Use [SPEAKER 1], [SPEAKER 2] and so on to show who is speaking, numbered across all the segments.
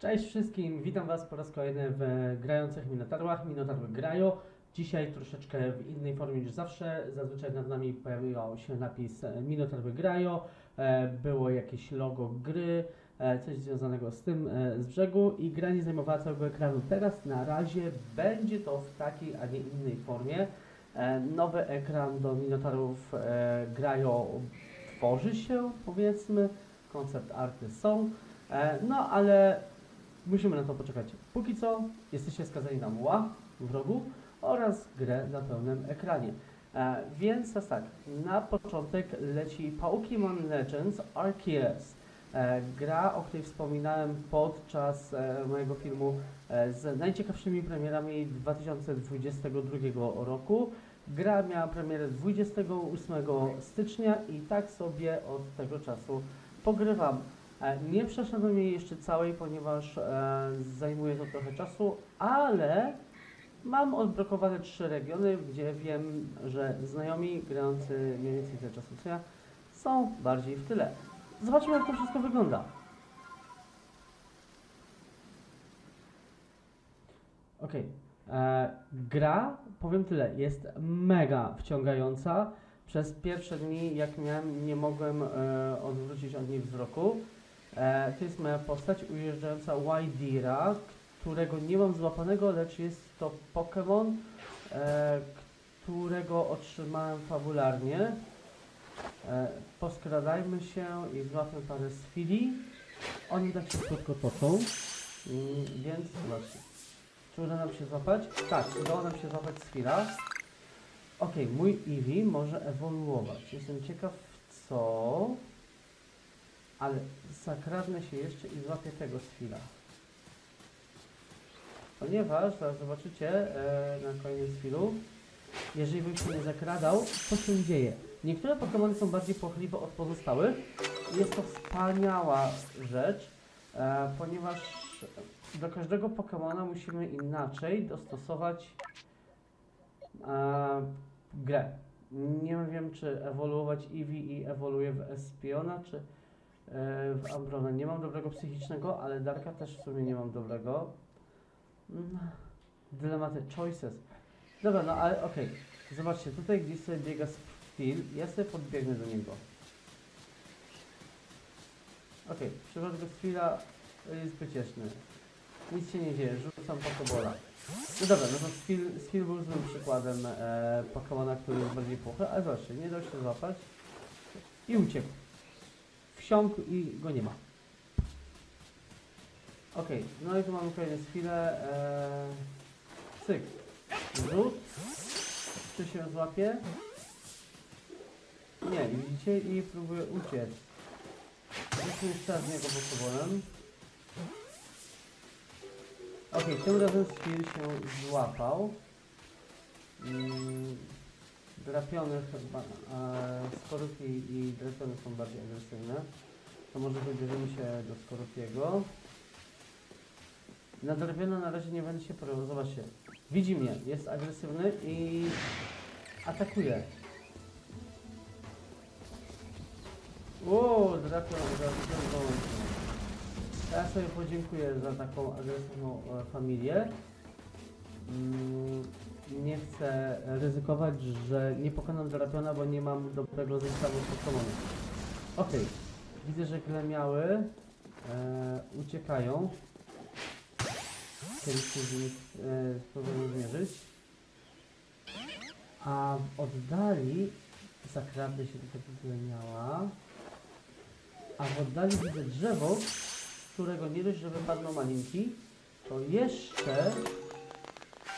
[SPEAKER 1] Cześć wszystkim, witam Was po raz kolejny w grających Minotarłach. Minotarły grają. Dzisiaj troszeczkę w innej formie niż zawsze. Zazwyczaj nad nami pojawiał się napis e, Minotarły grają. E, Było jakieś logo gry, e, coś związanego z tym z brzegu i gra nie zajmowała całego ekranu. Teraz na razie będzie to w takiej, a nie innej formie. Nowy ekran do Minotarów grają tworzy się, powiedzmy. Koncept arty są. No, ale musimy na to poczekać. Póki co jesteście skazani na mła w rogu oraz grę na pełnym ekranie. E, więc teraz tak, na początek leci Pokémon Legends Arceus. E, gra, o której wspominałem podczas e, mojego filmu e, z najciekawszymi premierami 2022 roku. Gra miała premierę 28 stycznia i tak sobie od tego czasu pogrywam. E, Nie przeszedłem jej jeszcze całej, ponieważ e, zajmuje to trochę czasu, ale mam odblokowane trzy regiony, gdzie wiem, że znajomi grający mniej więcej tyle czasu co ja są bardziej w tyle. Zobaczmy jak to wszystko wygląda. Okej. E, Gra, powiem tyle, jest mega wciągająca. Przez pierwsze dni, jak miałem, nie mogłem e, odwrócić od niej wzroku. E, to jest moja postać ujeżdżająca Wydira, którego nie mam złapanego, lecz jest to Pokémon, e, którego otrzymałem fabularnie. E, poskradajmy się i złapię parę z chwili. Oni tak się krótko toczą, mm, więc zobaczcie. Czy uda nam się złapać? Tak, udało nam się złapać Sfira. Okej, mój Eevee może ewoluować. Jestem ciekaw co... Ale zakradnę się jeszcze i złapię tego Sfira. Ponieważ, zaraz zobaczycie e, na koniec chwilu, jeżeli bym się nie zakradał, co się dzieje? Niektóre Pokémony są bardziej płochliwe od pozostałych. Jest to wspaniała rzecz, e, ponieważ do każdego Pokémona musimy inaczej dostosować e, grę. Nie wiem, czy ewoluować Eevee i ewoluuje w Espiona, czy w Ambrona. Nie mam dobrego psychicznego, ale Darka też w sumie nie mam dobrego. Mm, Dylematy, choices. Dobra, no ale okej. Zobaczcie, tutaj gdzieś sobie biega Phil. Ja sobie podbiegnę do niego. Okej, w przypadku jest pocieszny. Nic się nie dzieje, rzucam Pokébola. No dobra, no to Sfil był złym przykładem e, Pokemona, który jest bardziej puchy, ale zobaczcie, nie dał się złapać i uciekł. Wsiąkł i go nie ma. Okej, no i tu mamy kolejne Sfile. E, cyk. Rzut. Czy się złapie? Nie, widzicie? I próbuje uciec. Rzućmy jeszcze raz w niego Pokebolem. Okej, tym razem Sfil się złapał. Mm, drapiony chyba, e, Skorupi i drapiony są bardziej agresywne. To może wybierzemy się do Skorupiego. Na drapiona na razie nie będę się próbował, zobaczcie. Widzi mnie, jest agresywny i atakuje. Ło, drapion, drapion. Ja sobie podziękuję za taką agresywną e, familię. Mm, Nie chcę ryzykować, że nie pokonam Drapiona, bo nie mam dobrego zestawu Pokémonów. Okej, widzę, że glemiały e, uciekają. Kiedyś się z nich e, zmierzyć. A w oddali zakradnę się do tego glemiała. A w oddali widzę drzewo, z którego nie dość, że wypadną malinki, to jeszcze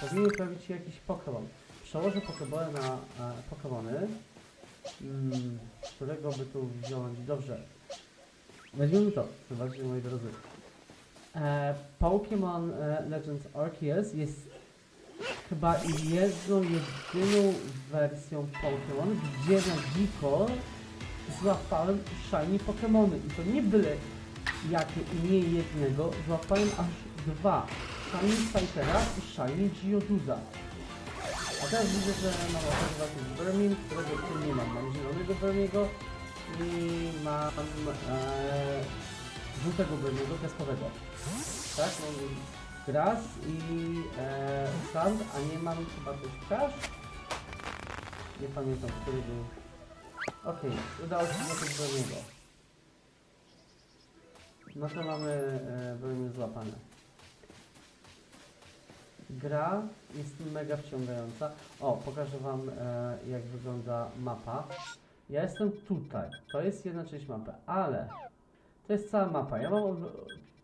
[SPEAKER 1] powinien pojawić się jakiś Pokémon. Przełożę Pokébole na e, Pokémony. Mm, którego by tu wziąć? Dobrze. Weźmiemy to, zobaczcie moi drodzy. E, Pokémon e, Legends Arceus jest chyba jedną, jedyną wersją Pokémon, gdzie na dziko złapałem shiny Pokémony. I to nie byle jakie i nie jednego, złapałem aż dwa. Shiny Scythera i Shiny Geoduda. A teraz widzę, że mam ochotę jakiś Vermin, którego tu nie mam. Mam zielonego Vermiego i mam e, żółtego broniego testowego. Tak? Mamy Gras i e, Sand, a nie mamy chyba też Crash? Nie pamiętam, który był. Okej, udało się złapać broniego. No to mamy e, bronie złapane. Gra jest mega wciągająca. O, pokażę Wam e, jak wygląda mapa. Ja jestem tutaj. To jest jedna część mapy, ale to jest cała mapa. Ja mam,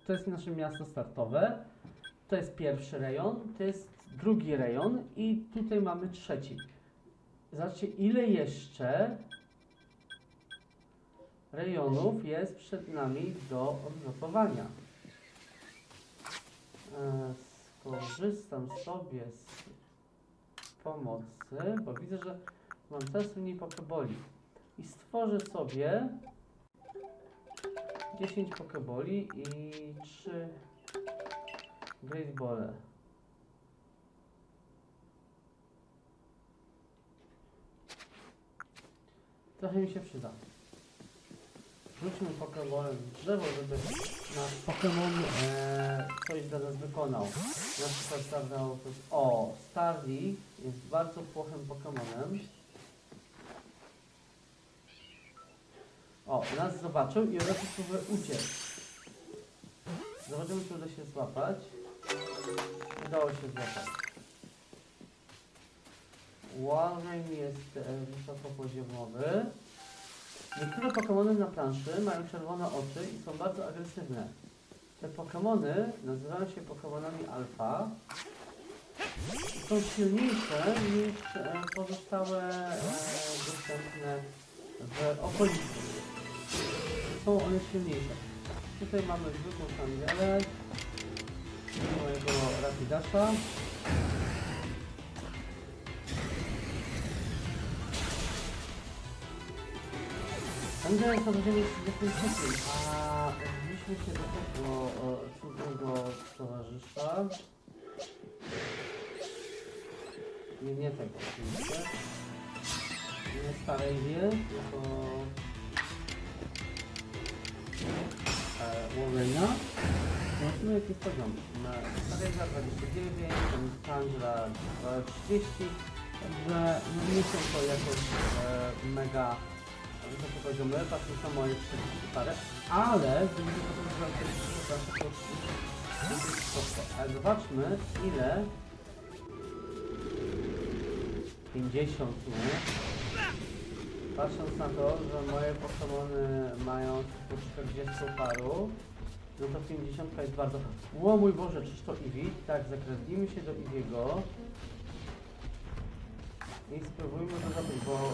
[SPEAKER 1] to jest nasze miasto startowe. To jest pierwszy rejon, to jest drugi rejon i tutaj mamy trzeci. Zobaczcie, ile jeszcze rejonów jest przed nami do odblokowania. Skorzystam sobie z pomocy, bo widzę, że mam coraz mniej pokeboli. I stworzę sobie 10 pokeboli i 3 great bole. Trochę mi się przyda. Rzućmy Pokebolem w drzewo, żeby nasz Pokemon e, coś dla nas wykonał. Na przykład zabrał coś... O! Starly jest bardzo płochym Pokemonem. O, nas zobaczył i od razu próbuje uciec. Zobaczymy, czy uda się złapać. Udało się złapać. Walrein jest e, wysokopoziomowy. Niektóre Pokémony na planszy mają czerwone oczy i są bardzo agresywne. Te Pokémony nazywają się Pokémonami alfa. Są silniejsze niż e, pozostałe e, dostępne w okolicy. Są one silniejsze. Tutaj mamy zwykłą kandelę mojego Rapidasza. Angela jest oddzielnie z defensywnym, a wbiliśmy się do tego cudnego towarzysza. Nie, nie tego oczywiście. Nie starej wie, tylko e, Warrena. Zobaczymy jaki poziom. Starejza 29, Angela 30. Także nie są to jakoś e, mega poziomy, patrzmy na moje 40 parę, ale gdyby to. Ale zobaczmy ile 50, nie? Patrząc na to, że moje Pokémony mają po 40 paru, no to 50 jest bardzo... Ło mój Boże, czyż to Eevee? Tak, zakradnijmy się do Eevee'ego i spróbujmy to zrobić, bo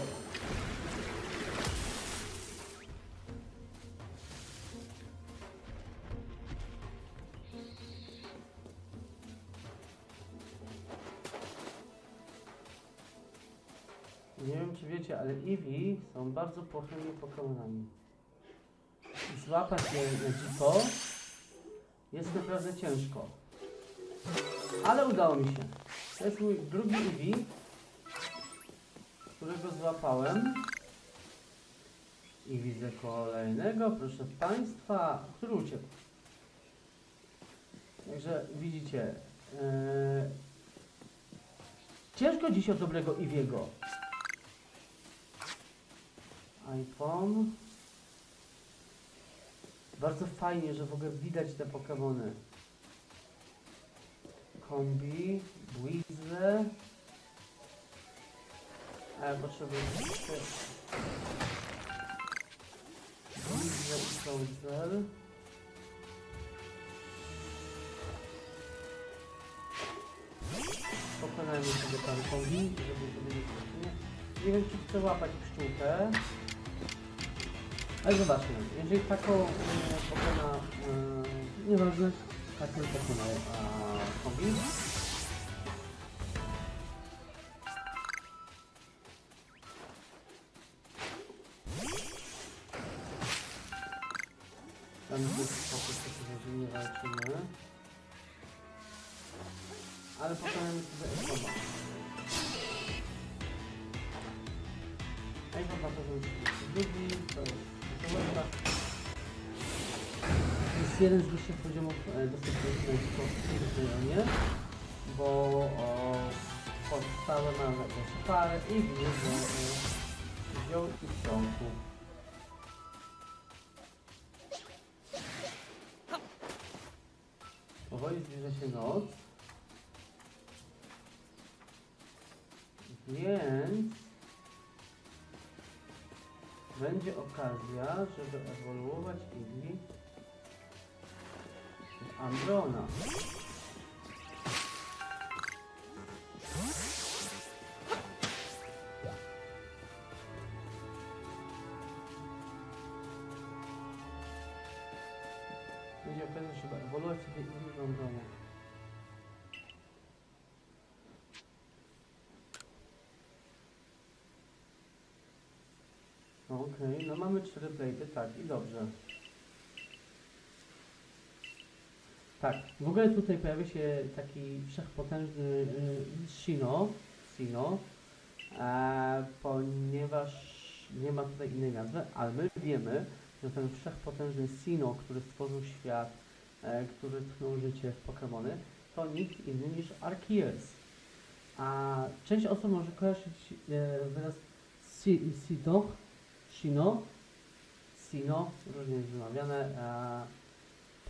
[SPEAKER 1] ale Eevee są bardzo płochymi Pokemonami. Złapać je na dziko jest naprawdę ciężko. Ale udało mi się. To jest mój drugi Eevee, którego złapałem. I widzę kolejnego, proszę Państwa, który uciekł. Także widzicie, e, ciężko dziś o dobrego Eevee'ego iPhone. Bardzo fajnie, że w ogóle widać te Pokémony. Kombi, Weasle. A ja potrzebuję. Weasle i Soulzel. Pokonajmy sobie tam kombi, żeby sobie nie. Nie wiem, czy chcę łapać pszczółkę. Ale zobaczmy, jeżeli taką e, pokona, e, nieważne, taką pokonał kombi. 8 poziomów e, dostępności w tym regionie, bo o, podstawę mam jakąś parę i widzę e, wziął i wsiąkł. Powoli zbliża się noc. Więc będzie okazja, żeby ewoluować Igli w Ambrona. Będzie okazja, sobie Igni w Ambrona. Okej, no mamy cztery plejty, tak i dobrze. Tak, w ogóle tutaj pojawia się taki wszechpotężny y, Shino, e, ponieważ nie ma tutaj innej nazwy, ale my wiemy, że ten wszechpotężny Sino, który stworzył świat, e, który tchnął życie w Pokémony, to nikt inny niż Arceus. A część osób może kojarzyć e, wyraz Si- Sito, Shino, Sino, różnie jest wymawiane, e,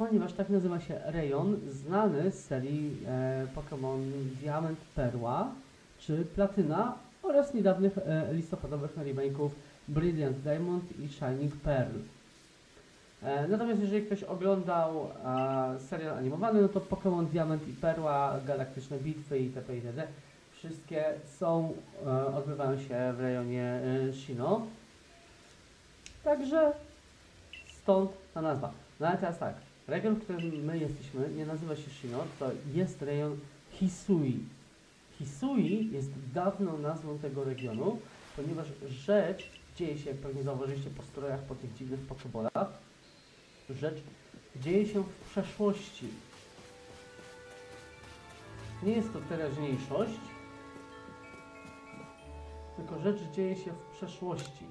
[SPEAKER 1] ponieważ tak nazywa się rejon znany z serii e, Pokémon Diament Perła czy Platyna oraz niedawnych e, listopadowych remake'ów Brilliant Diamond i Shining Pearl. E, natomiast jeżeli ktoś oglądał e, serial animowany, no to Pokémon Diament i Perła, Galaktyczne Bitwy itp. itd. Wszystkie są, e, odbywają się w rejonie e, Shino. Także stąd ta nazwa. No ale teraz tak, region, w którym my jesteśmy, nie nazywa się Shino, to jest rejon Hisui. Hisui jest dawną nazwą tego regionu, ponieważ rzecz dzieje się, jak pewnie zauważyliście po strojach, po tych dziwnych pokebolach, rzecz dzieje się w przeszłości. Nie jest to teraźniejszość, tylko rzecz dzieje się w przeszłości.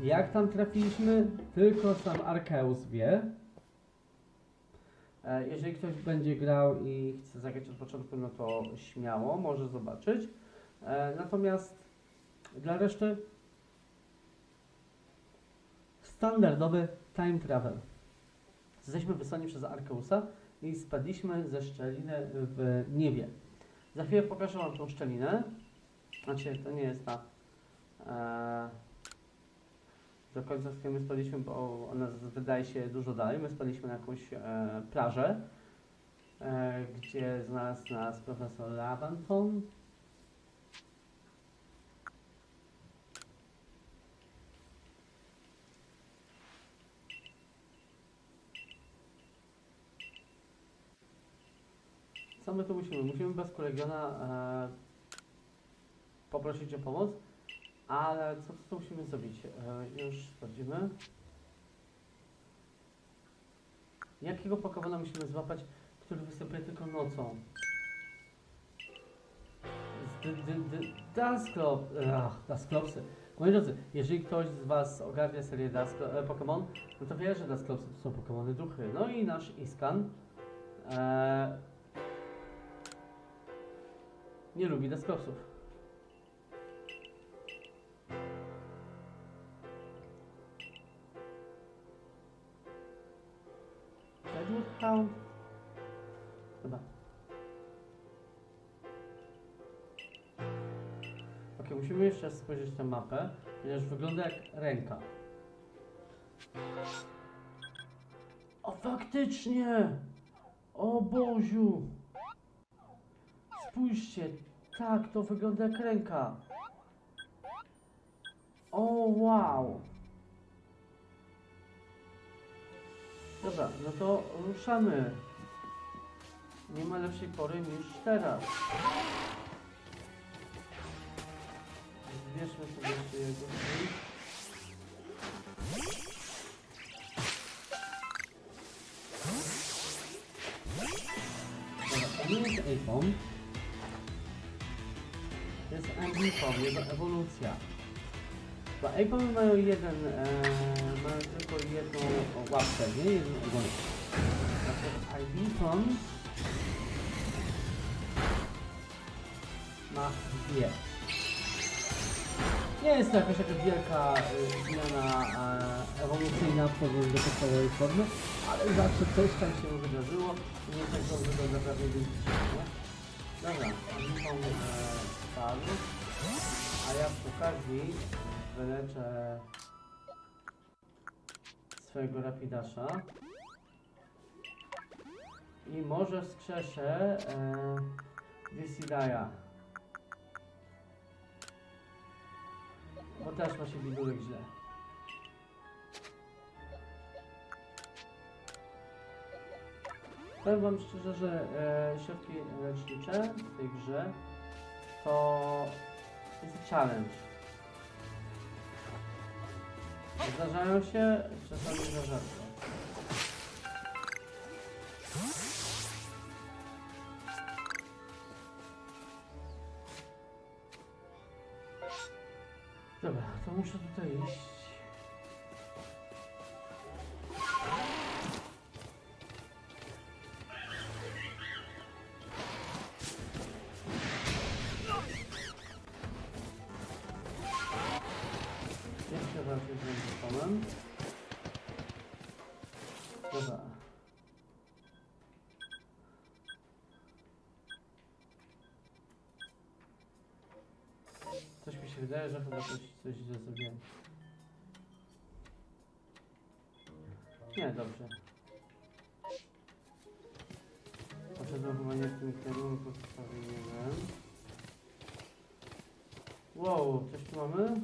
[SPEAKER 1] Jak tam trafiliśmy, tylko sam Arceus wie. E, Jeżeli ktoś będzie grał i chce zagrać od początku, no to śmiało, może zobaczyć. E, Natomiast dla reszty standardowy time travel. Jesteśmy wysłani przez Arkeusa i spadliśmy ze szczeliny w niebie. Za chwilę pokażę Wam tą szczelinę. Znaczy, to nie jest ta... E, do końca, z my spaliśmy, bo ona wydaje się dużo dalej. My spaliśmy na jakąś e, plażę, e, gdzie znalazł nas profesor Labanton. Co my tu musimy? Musimy bez kolegiona e, poprosić o pomoc. Ale co tu musimy zrobić? E, już sprawdzimy. Jakiego Pokemona musimy złapać, który występuje tylko nocą? Z- d- d- d- Dusclop... Ach, Dusclopsy. Moi drodzy, jeżeli ktoś z Was ogarnia serię Dusclo- e, Pokémon, no to wie, że Dusclopsy to są Pokémony duchy. No i nasz Iskan e, nie lubi Dusclopsów. Spojrzeć na mapę, ponieważ wygląda jak ręka. O, faktycznie! O Boziu! Spójrzcie, tak, to wygląda jak ręka. O, wow! Dobra, no to ruszamy. Nie ma lepszej pory niż teraz. Zbierzmy sobie jeszcze jego drzwi. Dobra, to nie Apon. To jest Ambipon, jego ewolucja. Bo Apony mają jeden, e, mają tylko jedną łapkę, nie? Jedną ogon. Natomiast ma dwie. Nie jest to jakaś taka wielka y, zmiana e, ewolucyjna w porównaniu do podstawowej formy, ale zawsze coś tam się wydarzyło i nie tak dobrze to naprawdę identycznie. Dobra, Ibipon e, spadł, a ja przy okazji wyleczę swojego Rapidasza i może wskrzeszę e, Disidaya. Bo też ma się widunek źle. Powiem wam szczerze, że e, środki lecznicze w tej grze to jest challenge. Zdarzają się czasami za rzadko. Wydaje, że chyba coś, coś źle zrobiłem. Nie, dobrze. Poszedłem chyba nie w tym kierunku, co powinienem. Wow, coś tu mamy?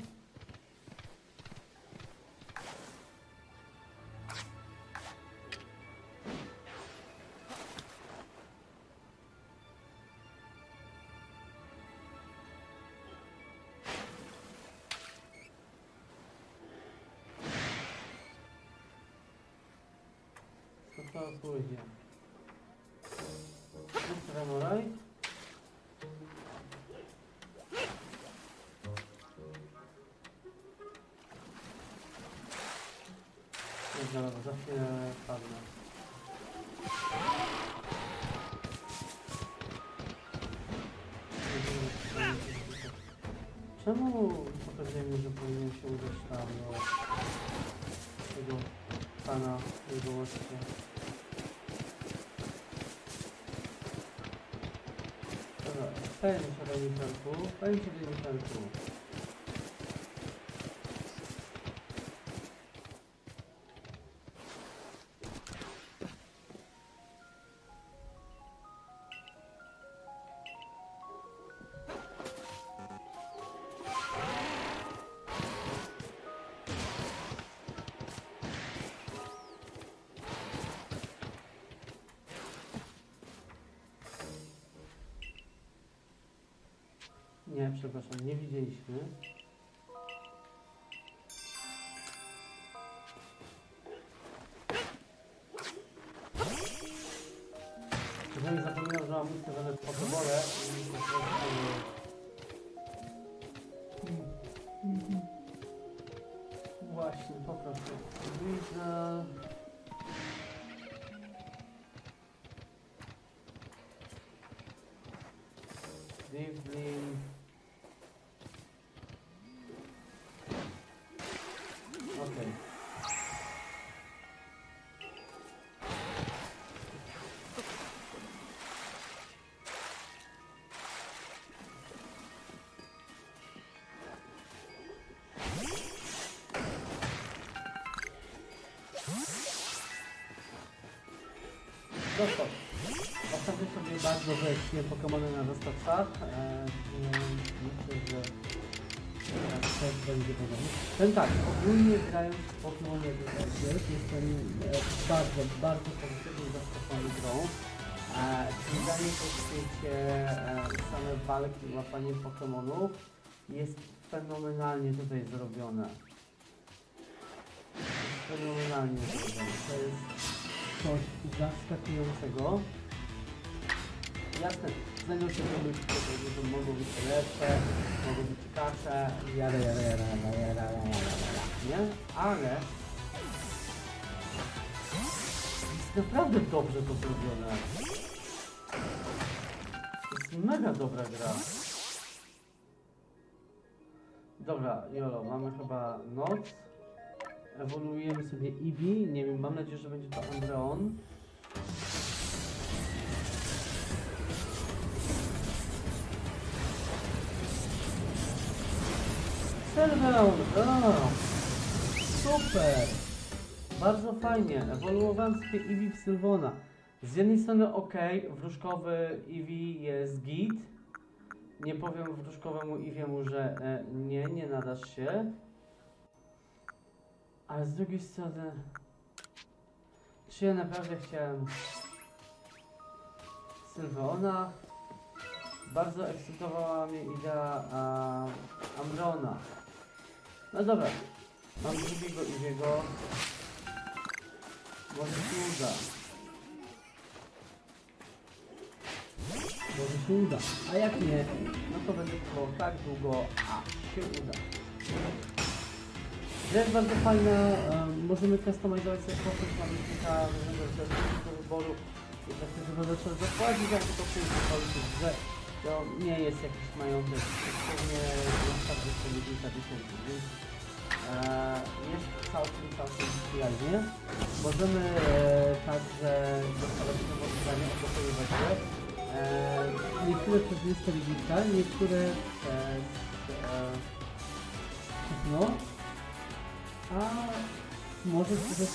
[SPEAKER 1] Dobra, za chwilę. Czemu pokazuje mi, że powinien się udać tam do tego pana jego łóżcie? Dobra, pędź reniferku, pędź reniferku. Nie, przepraszam, nie widzieliśmy. Jeżeli zapominam, że mam ustawione fotobole i po. Właśnie, po prostu. Widzę... Divlin... Dostał. Ostatnio sobie bardzo wyjaśniłem Pokemony na dostawcach. E, myślę, że e, też będzie podobnie. Ten tak, ogólnie grając w Pokemony Detective jestem e, bardzo, bardzo pozytywnie zaskoczony grą. E, Zwiedzanie po świecie, e, same walki, łapanie Pokemonów jest fenomenalnie tutaj zrobione. Fenomenalnie zrobione. To jest coś zaskakującego. jasne, znajdą się problemy, które mogą być lepsze, mogą być ciekawsze, jada, jada, jada, jada, jada, jada, jada, nie? Ale jest naprawdę dobrze to zrobione. To jest mega dobra gra. Dobra, Jolo, mamy chyba noc. Ewoluujemy sobie Eevee. Nie wiem, mam nadzieję, że będzie to Andreon. Sylveon! O, super! Bardzo fajnie. Ewoluowałem sobie Eevee w Sylwona. Z jednej strony ok, wróżkowy Eevee jest git. Nie powiem wróżkowemu Eeveemu, że e, nie, nie nadasz się. Ale z drugiej strony, czy ja naprawdę chciałem Sylweona? Bardzo ekscytowała mnie idea a, Amrona. No dobra, mam drugiego Eeveego. Może się uda. Może się uda. A jak nie, no to będzie trwało tak długo, a się uda. Gra jest bardzo fajna, em, możemy customizować sobie postać, mamy kilka różnego rodzaju do wyboru. Jednak chyba zacząłem zapłacić, ale to w grze. To nie jest jakiś majątek, pewnie na przykład jeszcze kilka tysięcy, więc e, jest całkiem, całkiem przyjaznie. Możemy e, także dostawać nowe zadania, opracowywać je. E, niektóre przez Mr. Gita, niektóre przez e, no, a może sobie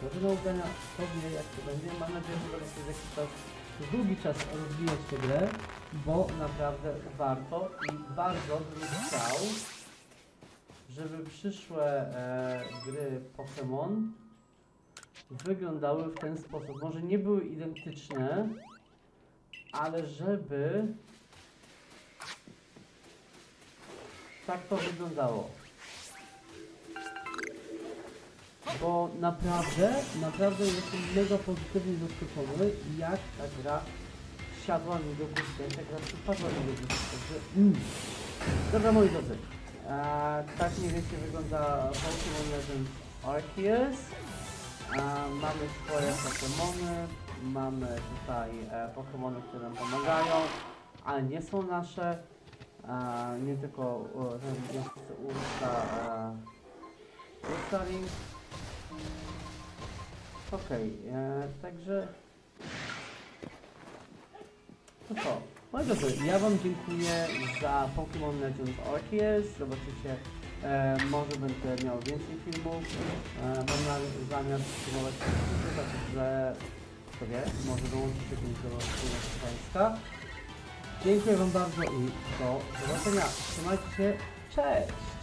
[SPEAKER 1] kory do ubrania, kto wie jak to będzie. Mam nadzieję, że będę czas, przez długi czas rozwijać tę grę, bo naprawdę warto i bardzo bym chciał, żeby przyszłe e, gry Pokémon wyglądały w ten sposób. Może nie były identyczne, ale żeby tak to wyglądało. Bo naprawdę, naprawdę jestem mega pozytywnie zaskoczony, jak ta gra siadła mi do gustu, jak ta gra przypadła mi do gustu. Także, mm. Dobra moi drodzy, e, tak mniej więcej wygląda Pokémon Legends Arceus. E, mamy swoje Pokémony, mamy tutaj e, Pokémony, które nam pomagają, ale nie są nasze. E, nie tylko e, ten e, Ursa Ring. Okej, e, także... To co? Moi drodzy, ja Wam dziękuję za Pokémon Legends Arceus. Zobaczycie, e, może będę miał więcej filmów. E, mam na, zamiar filmować także kto wie, może dołączyć się do Państwa. Dziękuję Wam bardzo i do zobaczenia. Trzymajcie się, cześć!